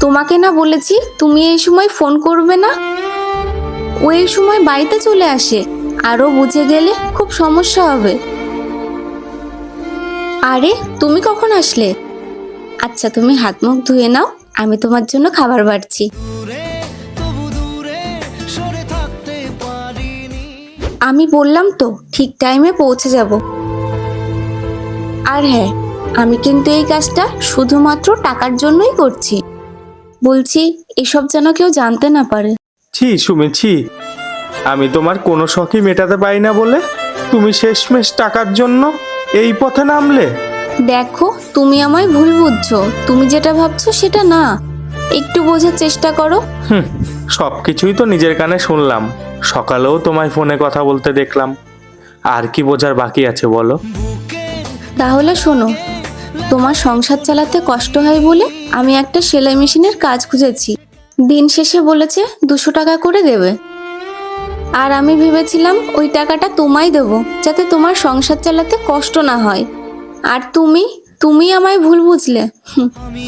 তোমাকে না বলেছি তুমি এই সময় ফোন করবে না? ও এই সময় বাড়িতে চলে আসে, আরও বুঝে গেলে খুব সমস্যা হবে। আরে, তুমি কখন আসলে? আচ্ছা তুমি হাত মুখ ধুয়ে নাও, আমি তোমার জন্য খাবার বাড়ছি। আমি বললাম তো, ঠিক টাইমে পৌঁছে যাব। আর হ্যাঁ আমি কিন্তু এই কাজটা শুধুমাত্র টাকার জন্যই করছি। বলছি এসব যেন কেউ জানতে না পারে। ছি সুমি ছি। আমি তোমার কোনো শখই মেটাতে পারি না বলে তুমি শেষমেশ টাকার জন্য এই পথে নামলে। দেখো তুমি আমায় ভুল বুঝছ। তুমি যেটা ভাবছ সেটা না। একটু বোঝার চেষ্টা করো। হুম সব কিছুই তো নিজের কানে শুনলাম। সকালেও তোমায় ফোনে কথা বলতে দেখলাম। আর কি বোঝার বাকি আছে বলো? তাহলে শোনো তোমার সংসার চালাতে কষ্ট হয় বলে আমি একটা সেলাই মেশিনের কাজ খুঁজেছি। দিন শেষে বলেছে দুশো টাকা করে দেবে। আর আমি ভেবেছিলাম ওই টাকাটা তোমায় দেবো, যাতে তোমার সংসার চালাতে কষ্ট না হয়। আর তুমি তুমি আমায় ভুল বুঝলে। আমি